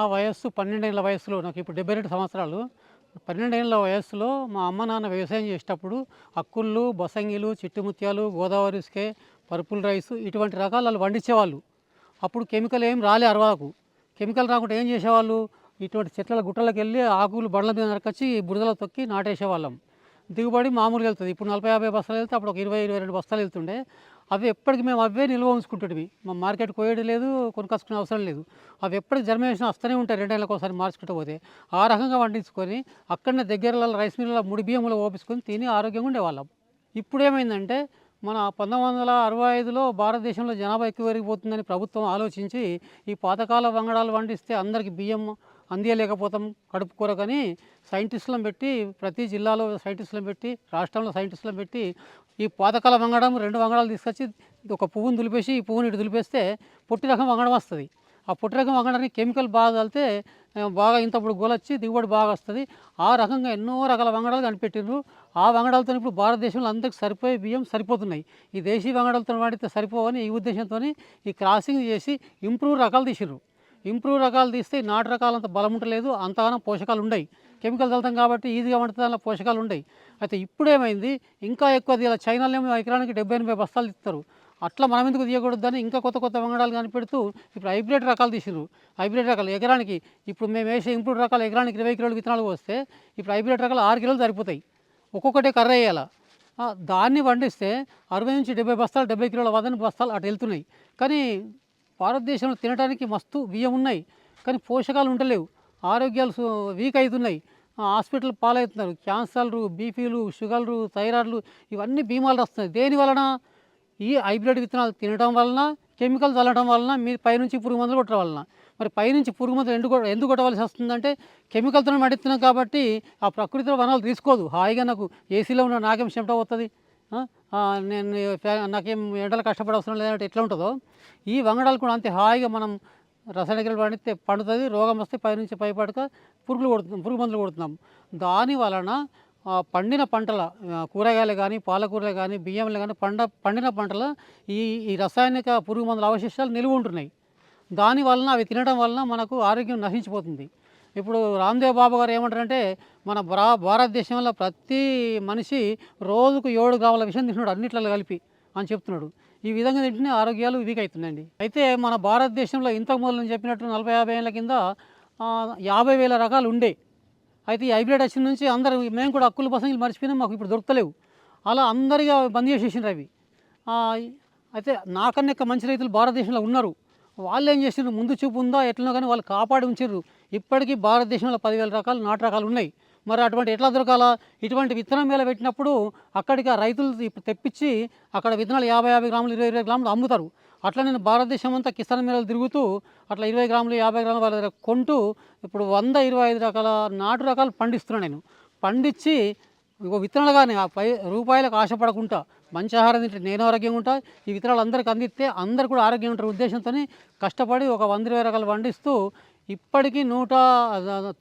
నా వయస్సు పన్నెండేళ్ళ వయసులో నాకు ఇప్పుడు డెబ్బై రెండు సంవత్సరాలు. పన్నెండేళ్ళ వయస్సులో మా అమ్మ నాన్న వ్యవసాయం చేసేటప్పుడు అక్కుళ్ళు బసంగిలు చిట్టుముత్యాలు గోదావరి ఇసుకే పర్పుల్ రైస్ ఇటువంటి రకాలు వాళ్ళు పండించేవాళ్ళు అప్పుడు కెమికల్ ఏం రాలే అరవాకు. కెమికల్ రాకుండా ఏం చేసేవాళ్ళు? ఇటువంటి చెట్ల గుట్టలకు వెళ్ళి ఆకులు బండ్ల మీద నరకొచ్చి బురదలో తొక్కి నాటేసేవాళ్ళం. దిగుబడి మామూలుగా వెళ్తుంది. ఇప్పుడు నలభై యాభై బస్తాలు వెళ్తే అప్పుడు ఒక ఇరవై ఇరవై రెండు బస్తాలు వెళ్తుండే. అవి ఎప్పటికి మేము అవే నిల్వ ఉంచుకుంటుంటివి. మా మార్కెట్ కోయడం లేదు కొనుకొచ్చుకునే అవసరం లేదు. అవి ఎప్పటికి జర్మినేషన్ వస్తూనే ఉంటాయి. రెండేళ్ళకి ఒకసారి మార్చుకుంటూ పోతే ఆ రకంగా పండించుకొని అక్కడనే దగ్గరలో రైస్ మిల్లలో ముడి బియ్యంలో ఓపించుకొని తిని ఆరోగ్యంగా ఉండేవాళ్ళం. ఇప్పుడు ఏమైందంటే మన పంతొమ్మిది వందల అరవై ఐదులో భారతదేశంలో జనాభా ఎక్కువ పెరిగిపోతుందని ప్రభుత్వం ఆలోచించి ఈ పాతకాల వంగడాలు వండిస్తే అందరికి బియ్యం అందియలేకపోతాం కడుపు కొరకని సైంటిస్టులను పెట్టి ప్రతి జిల్లాలో సైంటిస్టులను పెట్టి రాష్ట్రంలో సైంటిస్టులను పెట్టి ఈ పాతకాల వంగడం రెండు వంగడాలు తీసుకొచ్చి ఒక పువ్వును దులిపేసి ఈ పువ్వుని ఇటు దులిపేస్తే పొట్టి రకం వంగడం వస్తుంది. ఆ పొట్టి రకం వంగడానికి కెమికల్ బాగా కలితే బాగా ఇంతప్పుడు గోలొచ్చి దిగుబడి బాగా వస్తుంది. ఆ రకంగా ఎన్నో రకాల వంగడాలు కనిపెట్టిండ్రు ఆ వంగడాలతో ఇప్పుడు భారతదేశంలో అందరికి సరిపోయే బియ్యం సరిపోతున్నాయి. ఈ దేశీ వంగడాలతో వాడితే సరిపోవని ఈ ఉద్దేశంతో ఈ క్రాసింగ్ చేసి ఇంప్రూవ్ రకాలు తీసిర్రు. ఇంప్రూవ్ రకాలు తీస్తే నాటు రకాలు అంత బలం ఉండలేదు అంతగానో పోషకాలు ఉండయి. కెమికల్ చల్లుతాం కాబట్టి ఈజీగా వండుతుంది దానిలో పోషకాలు ఉండయి. అయితే ఇప్పుడేమైంది? ఇంకా ఎక్కువ ఇలా చైనాలో ఎకరానికి డెబ్బై ఎనభై బస్తాలు ఇస్తారు అట్లా మనం ఎందుకు తీయకూడదని ఇంకా కొత్త కొత్త వంగడాలు కనిపెడుతూ ఇప్పుడు హైబ్రిడ్ రకాలు తీసిర్రు. హైబ్రిడ్ రకాలు ఎకరానికి ఇప్పుడు మేము వేసే ఇంప్రూవ్ రకాలు ఎకరానికి ఇరవై కిలోలు విత్తనాలు వస్తే ఇప్పుడు హైబ్రిడ్ రకాలు ఆరు కిలోలు సరిపోతాయి. ఒక్కొక్కటే కర్ర వేయాల? దాన్ని పండిస్తే అరవై నుంచి డెబ్బై బస్తాలు డెబ్బై కిలోల వదని బస్తాలు అటు వెళ్తున్నాయి. కానీ భారతదేశంలో తినడానికి మస్తు బియ్యం ఉన్నాయి కానీ పోషకాలు ఉండలేవు. ఆరోగ్యాలు వీక్ అవుతున్నాయి హాస్పిటల్ పాలవుతున్నారు. క్యాన్సర్లు బీపీలు షుగర్లు థైరాయిడ్లు ఇవన్నీ బీమాలు వస్తున్నాయి దేని వలన? ఈ హైబ్రిడ్ విత్తనాలు తినడం వలన కెమికల్ చల్లడం వలన మీరు పైనుంచి పురుగు మందులు కొట్టడం వలన. మరి పైనుంచి పురుగు మందులు ఎందుకు ఎందుకు కొట్టవలసి వస్తుందంటే కెమికల్తో మడిస్తున్నాం కాబట్టి ఆ ప్రకృతిలో వనాలు తీసుకోదు. హాయిగా నాకు ఏసీలో ఉన్న నాకేం చెమట వస్తుంది నేను నాకేం ఎండలు కష్టపడే అవసరం లేదంటే ఎట్లా ఉంటుందో ఈ వంగడాలు కూడా అంతే హాయిగా మనం రసాయనికలు పండితే పండుతుంది రోగం వస్తే పైనుంచి పైపడక పురుగులు కొడుతున్నాం పురుగు మందులు కొడుతున్నాం. దాని వలన పండిన పంటల కూరగాయలు కానీ పాలకూరలు కానీ బియ్యంలు కానీ పండ పండిన పంటల ఈ ఈ రసాయనిక పురుగు మందుల అవశేషాలు నిలువ ఉంటున్నాయి దాని వలన అవి తినడం వలన మనకు ఆరోగ్యం నశించిపోతుంది. ఇప్పుడు రామ్దేవ్ బాబు గారు ఏమంటారంటే మన భా భారతదేశంలో ప్రతి మనిషి రోజుకు ఏడు గ్రాముల విషయం తింటున్నాడు అన్నిట్లలో కలిపి అని చెప్తున్నాడు. ఈ విధంగా తింటేనే ఆరోగ్యాలు వీక్ అవుతున్నాయండి అయితే మన భారతదేశంలో ఇంతకు మొదలు నేను చెప్పినట్టు నలభై యాభై ఏళ్ళ కింద యాభై వేల రకాలు ఉండే. అయితే ఈ హైబ్రిడ్ వచ్చిన నుంచి అందరూ మేము కూడా హక్కుల పసంగిలు మర్చిపోయినా మాకు ఇప్పుడు దొరకలేవు అలా అందరిగా బంద్ చేసేసిండ్రు అవి. అయితే నాకన్నా మంచి రైతులు భారతదేశంలో ఉన్నారు. వాళ్ళు ఏం చేసిండ్రు ముందు చూపు ఉందా? ఎట్లనో కానీ వాళ్ళు కాపాడి ఉంచారు ఇప్పటికీ భారతదేశంలో పదివేల రకాలు నాటు రకాలు ఉన్నాయి. మరి అటువంటి ఎట్లా దొరకాల? ఇటువంటి విత్తనం మేళ పెట్టినప్పుడు అక్కడికి ఆ రైతులు ఇప్పుడు తెప్పించి అక్కడ విత్తనాలు యాభై యాభై గ్రాములు ఇరవై ఇరవై గ్రాములు అమ్ముతారు. అట్లా నేను భారతదేశం అంతా కిసాన్ మేళలు తిరుగుతూ అట్లా ఇరవై గ్రాములు యాభై గ్రాములు వాళ్ళ దగ్గర కొంటూ ఇప్పుడు వంద ఇరవై ఐదు రకాల నాటు రకాలు పండిస్తున్నాను నేను. పండించి విత్తనాలు కానీ ఆ పై రూపాయలకు ఆశపడకుండా మంచి ఆహారం తింటే నేను ఆరోగ్యంగా ఉంటా. ఈ విత్తనాలు అందరికి అందిస్తే అందరు కూడా ఆరోగ్యంగా ఉంటారు ఉద్దేశంతో కష్టపడి ఒక వంద ఇరవై రకాలు పండిస్తూ ఇప్పటికీ నూట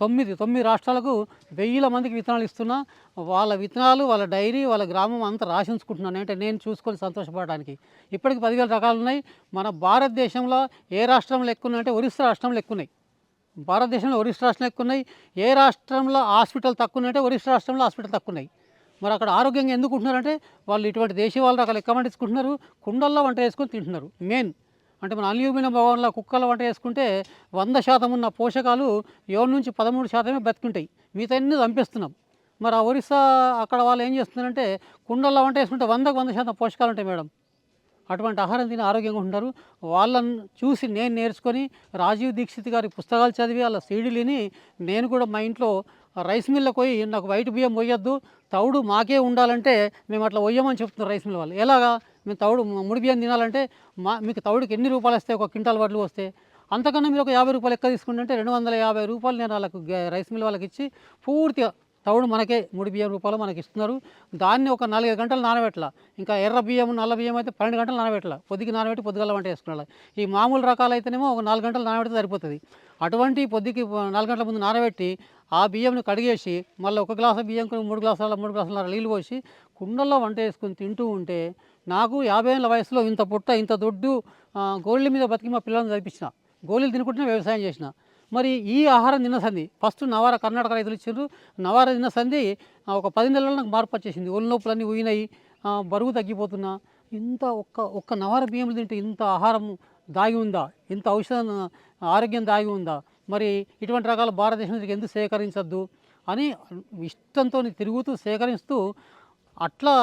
తొమ్మిది తొమ్మిది రాష్ట్రాలకు వెయ్యిల మందికి విత్తనాలు ఇస్తున్నా. వాళ్ళ విత్తనాలు వాళ్ళ డైరీ వాళ్ళ గ్రామం అంతా రాసించుకుంటున్నాను అంటే నేను చూసుకొని సంతోషపడడానికి. ఇప్పటికి పదివేల రకాలు ఉన్నాయి. మన భారతదేశంలో ఏ రాష్ట్రంలో ఎక్కువ ఉన్నాయంటే ఒరిస్సా రాష్ట్రంలో ఎక్కువ ఉన్నాయి. భారతదేశంలో ఒరిస్సా రాష్ట్రంలో ఎక్కువ ఉన్నాయి. ఏ రాష్ట్రంలో హాస్పిటల్ తక్కువ ఉన్నాయంటే ఒరిస్సా రాష్ట్రంలో హాస్పిటల్ తక్కువ ఉన్నాయి. మరి అక్కడ ఆరోగ్యంగా ఎందుకు ఉంటున్నారంటే వాళ్ళు ఇటువంటి దేశీయ వాళ్ళ రకాలు ఎక్కువ పండించుకుంటున్నారు కుండల్లో వంట వేసుకొని తింటున్నారు. మెయిన్ అంటే మన అల్యూమినియం భవన్లో కుక్కల వంట వేసుకుంటే వంద శాతం ఉన్న పోషకాలు ఏడు నుంచి పదమూడు శాతమే బతుకుంటాయి. మిగతా అన్ని చంపేస్తున్నాం మరి ఆ ఒరిస్సా అక్కడ వాళ్ళు ఏం చేస్తున్నారంటే కుండల్లో వంట వేసుకుంటే వందకు వంద శాతం పోషకాలు ఉంటాయి మేడం. అటువంటి ఆహారం తిని ఆరోగ్యంగా ఉంటారు. వాళ్ళని చూసి నేను నేర్చుకొని రాజీవ్ దీక్షిత్ గారి పుస్తకాలు చదివి వాళ్ళ సీడీలని నేను కూడా మా ఇంట్లో రైస్ మిల్లకు పోయి నాకు వైట్ బియ్యం పోయొద్దు తౌడు మాకే ఉండాలంటే మేము అట్లా పోయమని చెప్తున్నారు రైస్ మిల్ వాళ్ళు. ఎలాగా? మేము తౌడు ముడి బియ్యం తినాలంటే మా మీకు తౌడుకి ఎన్ని రూపాయలు వస్తాయి? ఒక క్వింటాల్ వడ్లు వస్తే. అంతకన్నా మీరు ఒక యాభై రూపాయలు ఎక్కువ తీసుకుంటే రెండు వందల యాభై రూపాయలు నేను వాళ్ళకు రైస్ మిల్ వాళ్ళకి ఇచ్చి పూర్తిగా తవుడు మనకే మూడు బియ్యం రూపాయలు మనకి ఇస్తున్నారు దాన్ని ఒక నాలుగైదు గంటలు నానబెట్టాల ఇంకా ఎర్ర బియ్యం నల్ల బియ్యం అయితే పన్నెండు గంటలు నానబెట్టాల పొద్దుకి నానబెట్టి పొద్దుగల వంట వేసుకున్నాడు ఈ మామూలు రకాలు అయితేనేమో ఒక నాలుగు గంటలు నానబెడితే సరిపోతుంది. అటువంటి పొద్దుకి నాలుగు గంటల ముందు నానబెట్టి ఆ బియ్యంని కడిగేసి మళ్ళీ ఒక గ్లాసు బియ్యం మూడు గ్లాసుల మూడు గ్లాసుల నీళ్ళు పోసి కుండల్లో వంట వేసుకొని తింటూ ఉంటే నాకు యాభై ఏళ్ళ వయసులో ఇంత పుట్ట ఇంత దొడ్డు గోళ్ళ మీద బతికి మా పిల్లల్ని చదివించిన. గోళీలు తినుకుంటున్నా వ్యవసాయం చేసిన. మరి ఈ ఆహారం తిన్న సంధి. ఫస్ట్ నవార కర్ణాటక రైతులు ఇచ్చారు నవార తిన్న సంధి ఒక పది నెలల్లో నాకు మార్పు వచ్చేసింది. ఒళ్ళు నొప్పులన్నీ ఊయినాయి బరువు తగ్గిపోతున్నా. ఇంత ఒక్క ఒక్క నవార బియ్యం తింటే ఇంత ఆహారం దాగి ఉందా? ఇంత ఔషధం ఆరోగ్యం దాగి ఉందా? మరి ఇటువంటి రకాల భారతదేశం ఎందుకు సేకరించద్దు? అని ఇష్టంతో తిరుగుతూ సేకరిస్తూ అట్లా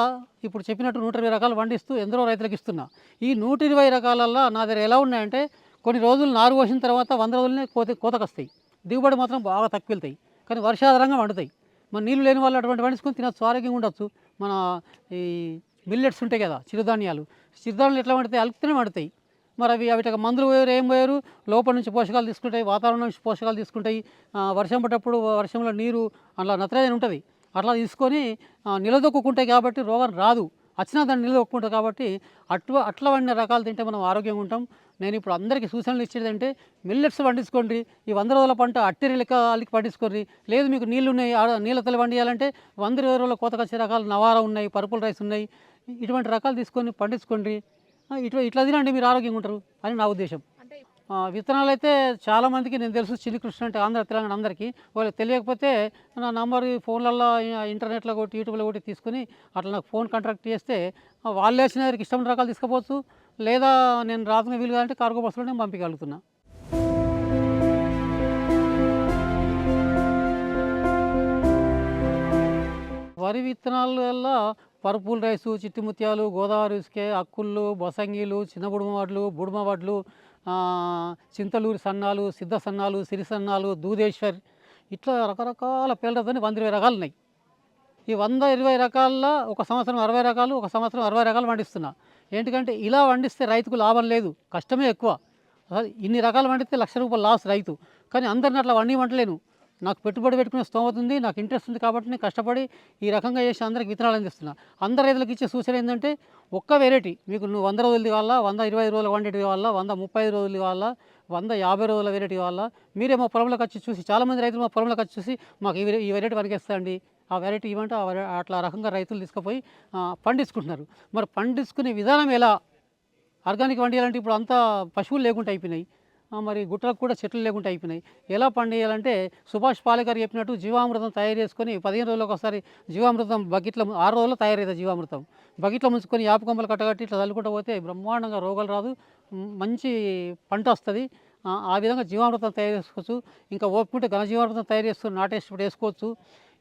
ఇప్పుడు చెప్పినట్టు నూట ఇరవై రకాలు పండిస్తూ ఎందరో రైతులకు ఇస్తున్నా. ఈ నూట ఇరవై రకాలల్లో నా దగ్గర ఎలా ఉన్నాయంటే కొన్ని రోజులు నారు పోసిన తర్వాత వంద రోజులనే కోత కోతకు వస్తాయి దిగుబడి మాత్రం బాగా తక్కువ వెళ్తాయి కానీ వర్షాధారంగా వండుతాయి మన నీళ్ళు లేని వాళ్ళు అటువంటి పండించుకొని తినచ్చు. ఆరోగ్యంగా ఉండొచ్చు. మన ఈ మిల్లెట్స్ ఉంటాయి కదా చిరుధాన్యాలు. చిరుధాన్యాలు ఎట్లా వండుతాయి అలుపుతూనే వండుతాయి మరి అవి అవిటక మందులు పోయారు ఏం పోయారు? లోపల నుంచి పోషకాలు తీసుకుంటాయి వాతావరణం నుంచి పోషకాలు తీసుకుంటాయి. వర్షం పడ్డప్పుడు వర్షంలో నీరు అట్లా నత్రజని ఉంటుంది. అట్లా తీసుకొని నిలదొక్కుంటాయి కాబట్టి రోగం రాదు. వచ్చినా దాన్ని నిలదొక్కుంటుంది కాబట్టి అట్లా అట్లా వండిన రకాలు తింటే మనం ఆరోగ్యంగా ఉంటాం. నేను ఇప్పుడు అందరికీ సూచనలు ఇచ్చేది అంటే మిల్లెట్స్ పండించుకోండి. ఈ వంద రోజుల పంట అట్టి లెక్కలకి పండించుకోండి. లేదు మీకు నీళ్ళు ఉన్నాయి నీళ్ళతో పండియాలంటే వంద ఇరవై రోజుల కోతకు వచ్చే రకాలు నవారా ఉన్నాయి పర్పుల్ రైస్ ఉన్నాయి. ఇటువంటి రకాలు తీసుకొని పండించుకోండి. ఇట్లా ఇట్లా తినండి మీరు ఆరోగ్యంగా ఉంటారు అని నా ఉద్దేశం. విత్తనాలు అయితే చాలా మందికి నేను తెలుసు చిన్ని కృష్ణ అంటే ఆంధ్ర తెలంగాణ అందరికీ. వాళ్ళకి తెలియకపోతే నా నంబర్ ఫోన్లలో ఇంటర్నెట్లో కొట్టి యూట్యూబ్లో కొట్టి తీసుకుని అట్లా నాకు ఫోన్ కాంటాక్ట్ చేస్తే వాళ్ళు వేసిన ఇష్టమైన రకాలు తీసుకుపోవచ్చు. లేదా నేను రాసుకునే వీలు కాదంటే కార్గో బస్సులో నేను పంపించగలుగుతున్నా. వరి విత్తనాల వల్ల పర్పుల్ రైసు చిట్టి ముత్యాలు గోదావరి ఇసుకే అక్కుళ్ళు బొసంగిలు చిన్న బుడుమ వడ్లు బుడుమ వడ్లు చింతలూరి సన్నాలు సిద్ధ సన్నాలు సిరి సన్నాలు దూదేశ్వర్ ఇట్లా రకరకాల పేర్లతో వంద ఇరవై రకాలు ఉన్నాయి ఈ వంద ఇరవై రకాల్లో ఒక సంవత్సరం అరవై రకాలు ఒక సంవత్సరం అరవై రకాలు పండిస్తున్నా. ఏంటికంటే ఇలా వండిస్తే రైతుకు లాభం లేదు కష్టమే ఎక్కువ. ఇన్ని రకాలు పండిస్తే లక్ష రూపాయలు లాస్ రైతు. కానీ అందరిని అట్లా వండి వంటలేను. నాకు పెట్టుబడి పెట్టుకునే స్తోమత ఉంది నాకు ఇంట్రెస్ట్ ఉంది కాబట్టి నేను కష్టపడి ఈ రకంగా చేసి అందరికి విత్తనాలు అందిస్తున్నా. అందరు రైతులకు ఇచ్చే సూచన ఏంటంటే ఒక్క వెరైటీ మీకు నువ్వు వంద రోజులది కావాలా వంద ఇరవై ఐదు రోజులు వండేటి కావాలా వంద ముప్పై ఐదు రోజులు కావాలా వంద యాభై రోజుల వెరైటీ కావాలా మీరే మా పొలంలోకి వచ్చి చూసి చాలామంది రైతులు మా పొలంలోకి వచ్చి చూసి మాకు ఈ వెరైటీ ఈ వెరైటీ ఆ వెరైటీ ఇవ్వంటే ఆ వెరై- అట్లా రకంగా రైతులు తీసుకుపోయి పండించుకుంటున్నారు. మరి పండించుకునే విధానం ఎలా? ఆర్గానిక్ వండియాలంటే ఇప్పుడు అంతా పశువులు లేకుండా అయిపోయినాయి. మరి గుట్టలకు కూడా చెట్లు లేకుండా అయిపోయినాయి. ఎలా పండియాలంటే సుభాష్ పాలేకర్ చెప్పినట్టు జీవామృతం తయారు చేసుకొని పదిహేను రోజులకు ఒకసారి జీవామృతం బకెట్లో ఆరు రోజుల్లో తయారవుతుంది జీవామృతం. బకెట్లో ముంచుకొని యాప కొమ్మలు కట్టగట్టి ఇట్లా చల్లుకుంటూ పోతే బ్రహ్మాండంగా రోగాలు రాదు. మంచి పంట వస్తుంది. ఆ, విధంగా జీవామృతం తయారు చేసుకోవచ్చు. ఇంకా ఓపుకుంటే ఘన జీవామృతం తయారు చేసుకుని నాటేసి వేసుకోవచ్చు.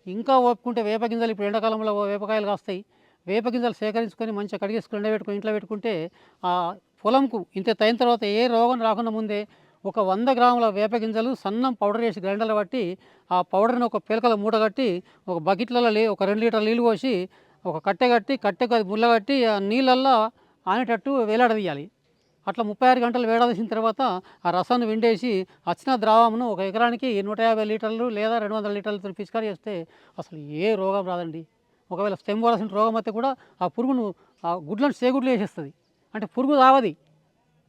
ఇంకా ఓపుకుంటే వేప గింజలు ఇప్పుడు ఎండాకాలంలో వేపకాయలు కాస్తాయి. వేప గింజలు సేకరించుకొని మంచిగా కడిగేసుకుని ఎండబెట్టుకుని ఇంట్లో పెట్టుకుంటే ఆ పొలంకు ఇంత అయిన తర్వాత ఏ రోగం రాకుండా ముందే ఒక వంద గ్రాముల వేప గింజలు సన్నం పౌడర్ వేసి గ్రైండర్లో పట్టి ఆ పౌడర్ని ఒక పిలకల మూట కట్టి ఒక బకెట్లలో ఒక రెండు లీటర్ల నీళ్ళు పోసి ఒక కట్టె కట్టి కట్టెకు అది ముళ్ళ కట్టి ఆ నీళ్ళల్లో ఆనేటట్టు వేలాడదీయాలి. అట్లా ముప్పై ఆరు గంటలు వేడాల్సిన తర్వాత ఆ రసాన్ని విండేసి వచ్చిన ద్రావమును ఒక ఎకరానికి నూట యాభై లీటర్లు లేదా రెండు వందల లీటర్లతో పిచికారి చేస్తే అసలు ఏ రోగం రాదండి. ఒకవేళ స్టెమ్ వలసిన రోగం అయితే కూడా ఆ పురుగును ఆ గుడ్లను సేగుడ్లు వేసేస్తుంది అంటే పురుగు రావది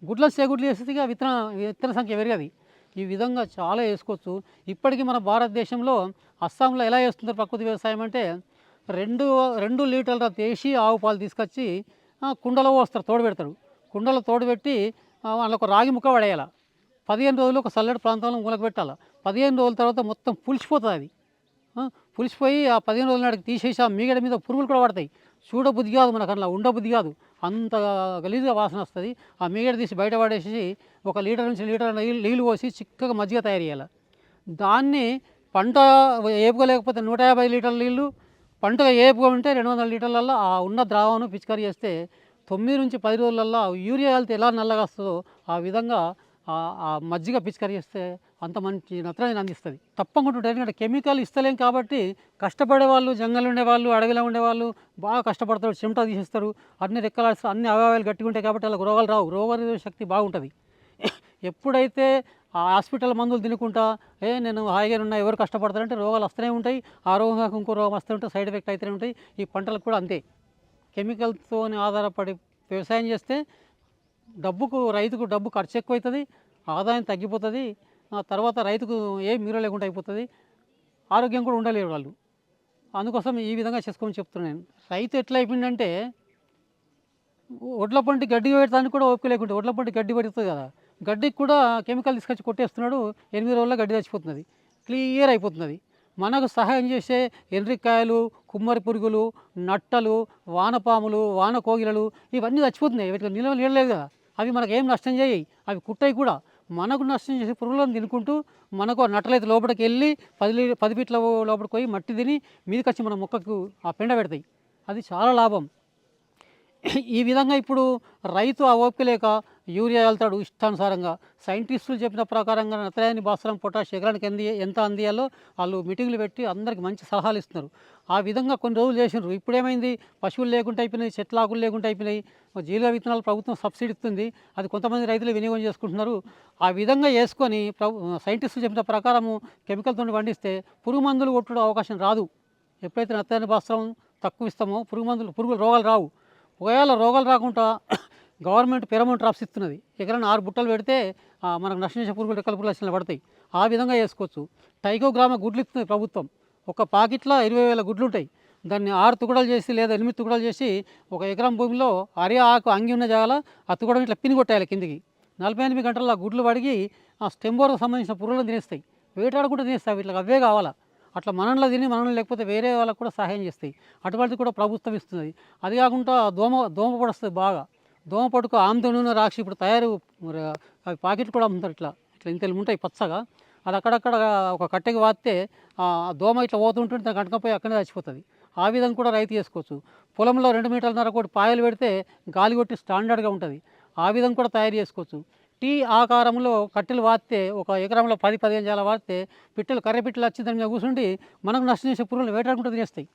గుడ్లను సేగుడ్లు వేసేది విత్తన విత్తన సంఖ్య పెరిగది. ఈ విధంగా చాలా వేసుకోవచ్చు. ఇప్పటికీ మన భారతదేశంలో అస్సాంలో ఎలా చేస్తున్నారు ప్రకృతి వ్యవసాయం అంటే రెండు రెండు లీటర్ల దేశీ ఆవు పాలు తీసుకొచ్చి కుండలో వస్తారు తోడు పెడతారు. కుండలో తోడుపెట్టి వాళ్ళకు రాగి ముక్క పడేయాల. పదిహేను రోజులు ఒక చల్లటి ప్రాంతంలో మూలకు పెట్టాలి. పదిహేను రోజుల తర్వాత మొత్తం పులిసిపోతుంది అది. పులిసిపోయి ఆ పదిహేను రోజుల నాటికి తీసేసి ఆ మీగడ మీద పురుగులు కూడా పడతాయి. చూడబుద్ధి కాదు మనకు అట్లా ఉండబుద్ధి కాదు. అంత గలీజ్గా వాసన వస్తుంది. ఆ మీగడ తీసి బయట పడేసి ఒక లీటర్ నుంచి లీటర్ నీళ్ళు నీళ్ళు పోసి చిక్కగా మజ్జిగ తయారు చేయాలి. దాన్ని పంట ఏపుకోలేకపోతే నూట యాభై లీటర్ల నీళ్ళు పంట ఏపుగా ఉంటే రెండు వందల లీటర్లలో ఆ ఉన్న ద్రావణం పిచికారీ చేస్తే తొమ్మిది నుంచి పది రోజులల్లో యూరియా వెళ్తే ఎలా నల్లగా వస్తుందో ఆ విధంగా ఆ- మజ్జిగ పిచికారీ చేస్తే అంత మంచి నత్రజని అందిస్తుంది. తప్పకుండా ఎందుకంటే కెమికల్ ఇస్తలేం కాబట్టి కష్టపడే వాళ్ళు జంగల్ ఉండేవాళ్ళు అడవిలో ఉండేవాళ్ళు బాగా కష్టపడతారు చెమట తీసేస్తారు. అన్ని రెక్కలు అన్ని అవయవాలు గట్టిగా ఉంటాయి కాబట్టి వాళ్ళకి రోగాలు రావు. రోగ శక్తి బాగుంటుంది. ఎప్పుడైతే ఆ హాస్పిటల్ మందులు తినుకుంటా ఏ నేను హాయిగా ఉన్నా ఎవరు కష్టపడతారంటే రోగాలు వస్తూనే ఉంటాయి. ఆ రోగం ఇంకో రోగం వస్తూ ఉంటాయి. సైడ్ ఎఫెక్ట్ అవుతూనే ఉంటాయి. ఈ పంటలకు కూడా అంతే. కెమికల్తో ఆధారపడి వ్యవసాయం చేస్తే డబ్బుకు రైతుకు డబ్బు ఖర్చు ఎక్కువ అవుతుంది ఆదాయం తగ్గిపోతుంది ఆ తర్వాత రైతుకు ఏం మీరు లేకుండా అయిపోతుంది ఆరోగ్యం కూడా ఉండలేరు వాళ్ళు. అందుకోసం ఈ విధంగా చేసుకోమని చెప్తున్నాను రైతు ఎట్లా అయిపోయిందంటే ఒడ్ల పంటి గడ్డి పెట్టడానికి కూడా ఓపిక లేకుంటే ఒడ్ల పంటి గడ్డి పెడుతుంది కదా గడ్డికి కూడా కెమికల్ తీసుకొచ్చి కొట్టేస్తున్నాడు ఎనిమిది రోజుల్లో గడ్డి చచ్చిపోతున్నది క్లియర్ అయిపోతున్నది. మనకు సహాయం చేసే ఎండ్రికాయలు కుమ్మరి పురుగులు నట్టలు వానపాములు వానకోగిలలు ఇవన్నీ చచ్చిపోతున్నాయి. వీటికి నిల్వ నీడలేదు కదా. అవి మనకు ఏం నష్టం చేయి అవి కుట్టాయి కూడా. మనకు నష్టం చేసే పురుగులను తినుకుంటూ మనకు ఆ నట్టలైతే లోపలికి వెళ్ళి పది లీ- పది ఫీట్ల లోపలికి పోయి మట్టి తిని మీదకి వచ్చి మన మొక్కకు ఆ పెండ పెడతాయి. అది చాలా లాభం. ఈ విధంగా ఇప్పుడు రైతు ఆ ఓపిక లేక యూరియా వెళ్తాడు ఇష్టానుసారంగా. సైంటిస్టులు చెప్పిన ప్రకారంగా నత్రయాన్ని భాస్వరం పొటాష్ ఎకరానికి ఎంది ఎంత అందియాలో వాళ్ళు మీటింగ్లు పెట్టి అందరికి మంచి సలహాలు ఇస్తున్నారు. ఆ విధంగా కొన్ని రోజులు చేసినారు ఇప్పుడేమైంది? పశువులు లేకుండా అయిపోయినాయి చెట్ల ఆకులు లేకుండా అయిపోయినాయి. జీలుగా విత్తనాలు ప్రభుత్వం సబ్సిడీ ఇస్తుంది. అది కొంతమంది రైతులు వినియోగం చేసుకుంటున్నారు. ఆ విధంగా వేసుకొని ప్రభు సైంటిస్టులు చెప్పిన ప్రకారము కెమికల్తో పండిస్తే పురుగు మందులు కొట్టడం అవకాశం రాదు. ఎప్పుడైతే నత్రయాన్ని భాస్వరం తక్కువ ఇస్తామో పురుగు మందులు పురుగులు రోగాలు రావు. ఒకవేళ రోగాలు రాకుండా గవర్నమెంట్ పెరమోన్ డ్రాప్స్ ఇస్తున్నది. ఎక్కడైనా ఆరు బుట్టలు పెడితే మనకు నష్టం చేసే పురుగులు రెక్కల పురుగులు లక్షణాలు పడతాయి. ఆ విధంగా వేసుకోవచ్చు టైకోగ్రామ గుడ్లు ఇస్తుంది ప్రభుత్వం. ఒక పాకెట్లో ఇరవై వేల గుడ్లు ఉంటాయి. దాన్ని ఆరు తుకడలు చేసి లేదా ఎనిమిది తుకడలు చేసి ఒక ఎకరం భూమిలో అరే ఆకు అంగి ఉన్న జాగాల ఆ తుకడని ఇట్లా పిని కొట్టాలి కిందికి. నలభై ఎనిమిది గంటల గుడ్లు పడిగి ఆ స్టెంబోర్కు సంబంధించిన పురుగులను తినేస్తాయి. వేటాడకుండా తినేస్తాయి వీటికి అవే కావాలా? అట్లా మనలో తిని మనలో లేకపోతే వేరే వాళ్ళకు కూడా సహాయం చేస్తాయి. అటువంటిది కూడా ప్రభుత్వం ఇస్తుంది అది కాకుండా దోమ దోమ పడుస్తుంది బాగా. దోమ పడుకు ఆమ్ద నూనె రాక్షి ఇప్పుడు తయారు అవి పాకెట్లు కూడా అమ్ముతారు ఇట్లా. ఇట్లా ఇంత ఉంటాయి పచ్చగా. అది అక్కడక్కడ ఒక కట్టెకి వాస్తే ఆ దోమ ఇట్లా పోతుంటుంటే దానికి అంటకపోయి అక్కడే చచ్చిపోతుంది. ఆ విధంగా కూడా రైతు చేసుకోవచ్చు. పొలంలో రెండు మీటర్లన్నర కోటి పాయలు పెడితే గాలి కొట్టి స్టాండర్డ్గా ఉంటుంది. ఆ విధంగా కూడా తయారు చేసుకోవచ్చు. టీ ఆకారంలో కట్టెలు వాడితే ఒక ఎకరంలో పది పదిహేను జాల వాడితే పిట్టలు కర్రె పిట్టలు వచ్చి దాని మీద కూర్చుండి మనకు నష్టం చేసే పురుగులు వేటాడుకుంటూ తినేస్తాయి.